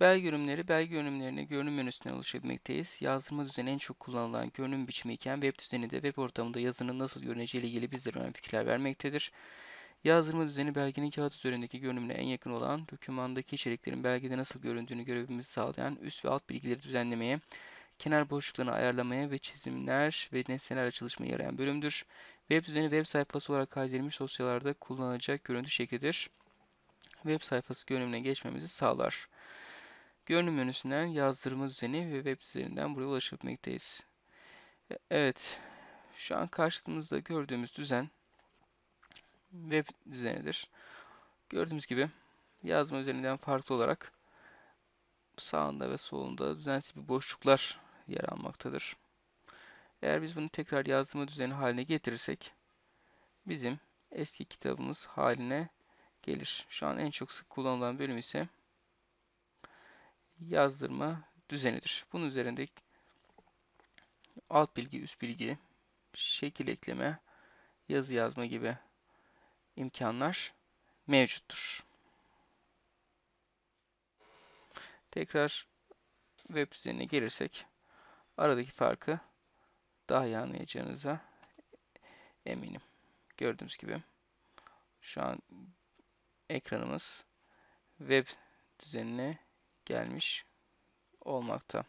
Belge görünümleri, belge görünümlerini görünüm menüsünden oluşabilmekteyiz. Yazdırma düzeni en çok kullanılan görünüm biçimi iken web düzeni de web ortamında yazının nasıl görüneceği ile ilgili bizlere önemli fikirler vermektedir. Yazdırma düzeni belgenin kağıt üzerindeki görünümüne en yakın olan, dokümandaki içeriklerin belgede nasıl göründüğünü görebilmemizi sağlayan üst ve alt bilgileri düzenlemeye, kenar boşluklarını ayarlamaya ve çizimler ve nesnelerle çalışmaya yarayan bölümdür. Web düzeni web sayfası olarak kaydedilmiş dosyalarda kullanılacak görüntü şeklidir. Web sayfası görünümüne geçmemizi sağlar. Görünüm menüsünden yazdırma düzeni ve web üzerinden buraya ulaşabilmekteyiz. E, Evet, şu an karşımızda gördüğümüz düzen web düzenidir. Gördüğümüz gibi yazma üzerinden farklı olarak sağında ve solunda düzensiz bir boşluklar yer almaktadır. Eğer biz bunu tekrar yazdırma düzeni haline getirirsek bizim eski kitabımız haline gelir. Şu an en çok sık kullanılan bölüm ise yazdırma düzenidir. Bunun üzerinde alt bilgi, üst bilgi, şekil ekleme, yazı yazma gibi imkanlar mevcuttur. Tekrar web düzenine gelirsek aradaki farkı daha iyi anlayacağınıza eminim. Gördüğünüz gibi şu an ekranımız web düzenine gelmiş olmakta.